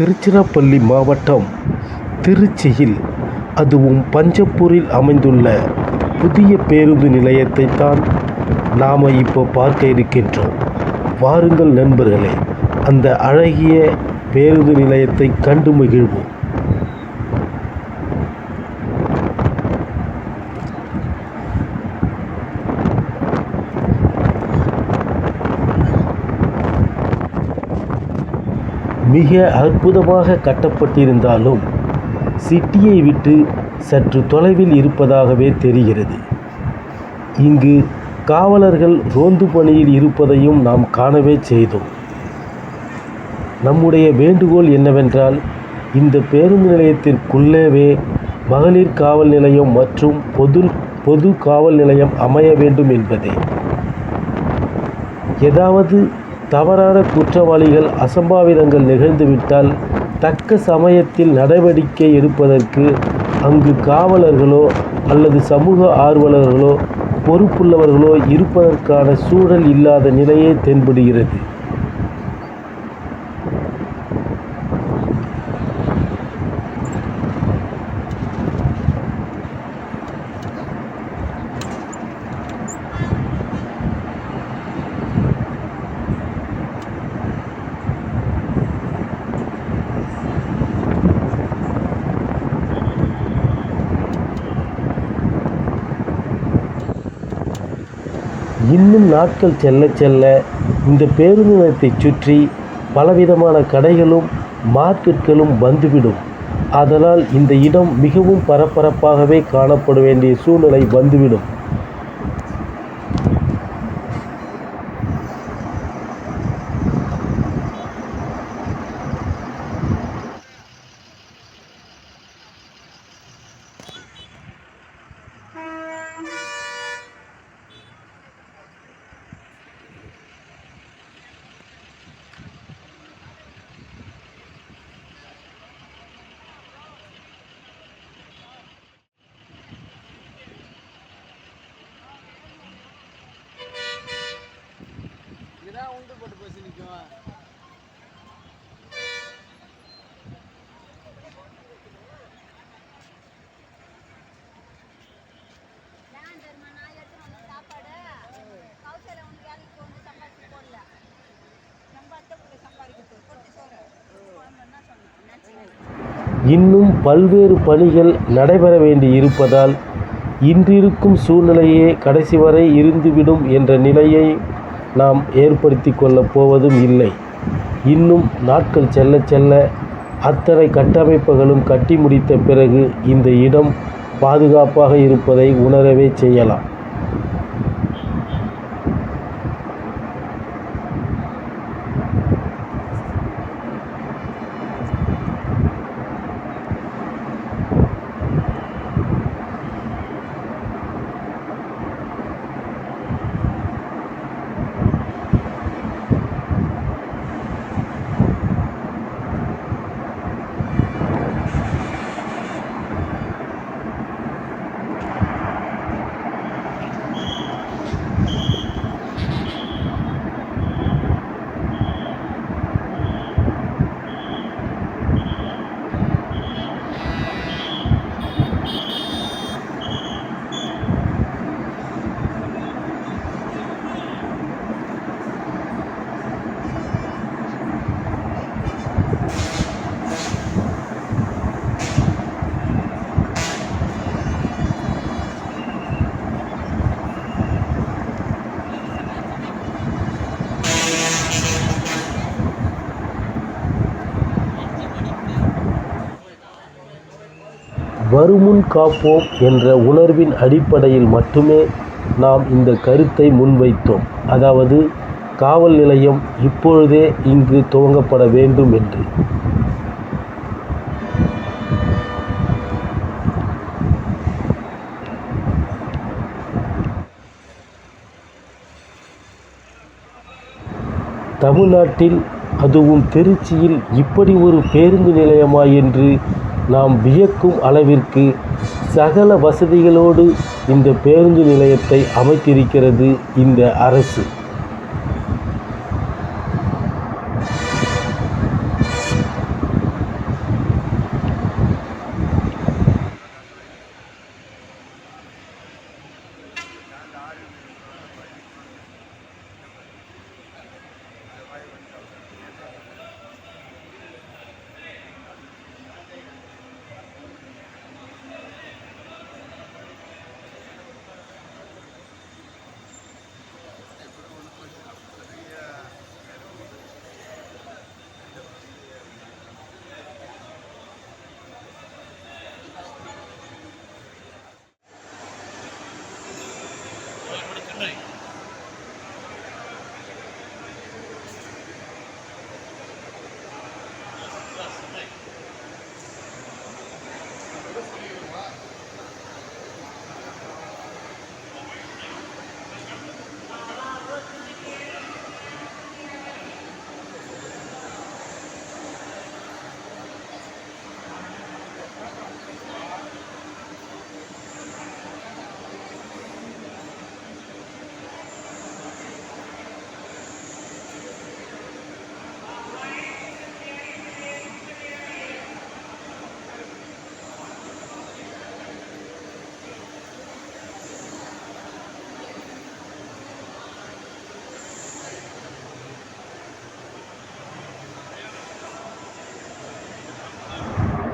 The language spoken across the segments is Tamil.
திருச்சிராப்பள்ளி மாவட்டம் திருச்சியில் அதுவும் பஞ்சப்பூரில் அமைந்துள்ள புதிய பேருந்து நிலையத்தை தான் நாம் இப்போ பார்க்க இருக்கின்றோம். வாருங்கள் நண்பர்களே அந்த அழகிய பேருந்து நிலையத்தை கண்டு மகிழ்வோம். மிக அற்புதமாக கட்டப்பட்டிருந்தாலும் சிட்டியை விட்டு சற்று தொலைவில் இருப்பதாகவே தெரிகிறது. இங்கு காவலர்கள் ரோந்து பணியில் இருப்பதையும் நாம் காணவே செய்தோம். நம்முடைய வேண்டுகோள் என்னவென்றால் இந்த பேருந்து நிலையத்திற்குள்ளேவே மகளிர் காவல் நிலையம் மற்றும் பொது பொது காவல் நிலையம் அமைய வேண்டும் என்பதே. ஏதாவது தவறான குற்றவாளிகள் அசம்பாவிதங்கள் நிகழ்ந்துவிட்டால் தக்க சமயத்தில் நடவடிக்கை எடுப்பதற்கு அங்கு காவலர்களோ அல்லது சமூக ஆர்வலர்களோ பொறுப்புள்ளவர்களோ இருப்பதற்கான சூழல் இல்லாத நிலையே தென்படுகிறது. இன்னும் நாட்கள் செல்ல செல்ல இந்த பேருந்து நிலையத்தை சுற்றி பலவிதமான கடைகளும் மார்க்கெட்களும் வந்துவிடும். அதனால் இந்த இடம் மிகவும் பரபரப்பாகவே காணப்பட வேண்டிய சூழ்நிலை வந்துவிடும். சோறு. குழம்பு என்ன சொன்னேன் என்னாச்சு? இன்னும் பல்வேறு பணிகள் நடைபெற வேண்டி இருப்பதால் இன்றிருக்கும் சூழ்நிலையே கடைசி வரை இருந்துவிடும் என்ற நிலையை நாம் ஏற்படுத்தி கொள்ளப் போவதும் இல்லை. இன்னும் நாட்கள் செல்ல செல்ல அத்தனை கட்டமைப்புகளும் கட்டி முடித்த பிறகு இந்த இடம் பாதுகாப்பாக இருப்பதை உணரவே செய்யலாம். வருமுன் காப்போம் என்ற உணர்வின் அடிப்படையில் மட்டுமே நாம் இந்த கருத்தை முன்வைத்தோம். அதாவது காவல் நிலையம் இப்பொழுதே இங்கு துவங்கப்பட வேண்டும் என்று. தமிழ்நாட்டில் அதுவும் திருச்சியில் இப்படி ஒரு பேருந்து நிலையமா என்று நாம் வியக்கும் அளவிற்கு சகல வசதிகளோடு இந்த பேருந்து நிலையத்தை அமைத்திருக்கிறது இந்த அரசு.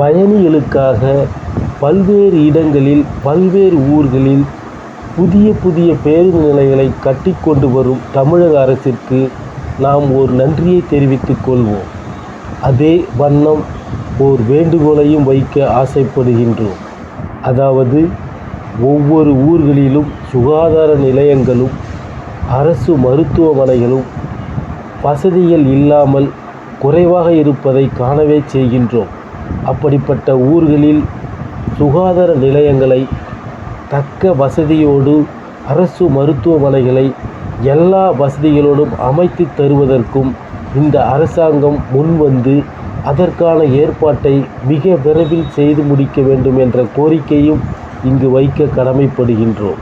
பயணிகளுக்காக பல்வேறு இடங்களில் பல்வேறு ஊர்களில் புதிய புதிய பேருந்து நிலையங்களை கட்டிக்கொண்டு வரும் தமிழக அரசிற்கு நாம் ஒரு நன்றியை தெரிவித்துக் கொள்வோம். அதே வண்ணம் ஓர் வேண்டுகோளையும் வைக்க ஆசைப்படுகின்றோம். அதாவது ஒவ்வொரு ஊர்களிலும் சுகாதார நிலையங்களும் அரசு மருத்துவமனைகளும் வசதிகள் இல்லாமல் குறைவாக இருப்பதை காணவே செய்கின்றோம். அப்படிப்பட்ட ஊர்களில் சுகாதார நிலையங்களை தக்க வசதியோடு அரசு மருத்துவமனைகளை எல்லா வசதிகளோடும் அமைத்து தருவதற்கும் இந்த அரசாங்கம் முன்வந்து அதற்கான ஏற்பாட்டை மிக விரைவில் செய்து முடிக்க வேண்டும் என்ற கோரிக்கையும் இங்கு வைக்க கடமைப்படுகின்றோம்.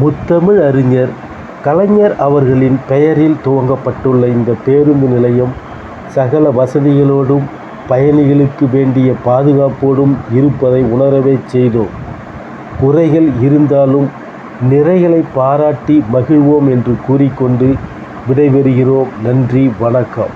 முத்தமிழ் அறிஞர் கலைஞர் அவர்களின் பெயரில் துவங்கப்பட்டுள்ள இந்த பேருந்து நிலையம் சகல வசதிகளோடும் பயணிகளுக்கு வேண்டிய பாதுகாப்போடும் இருப்பதை உணரவே செய்தோம் குறைகள் இருந்தாலும் நிறைகளை பாராட்டி மகிழ்வோம் என்று கூறிக்கொண்டு விடைபெறுகிறோம். நன்றி வணக்கம்.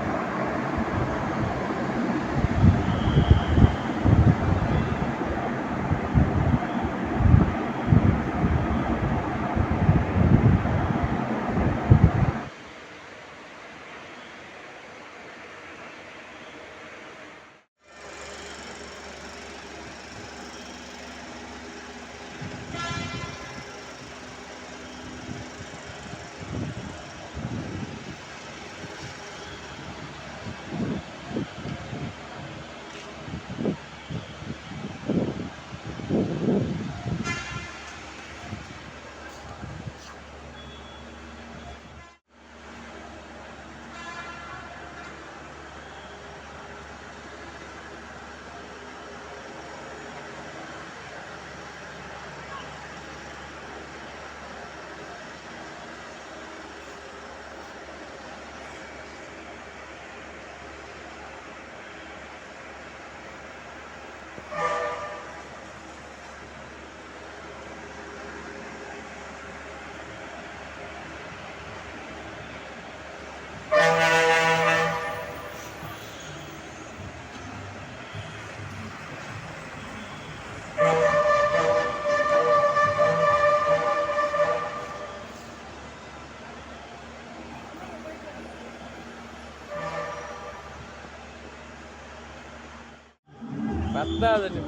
nada, ni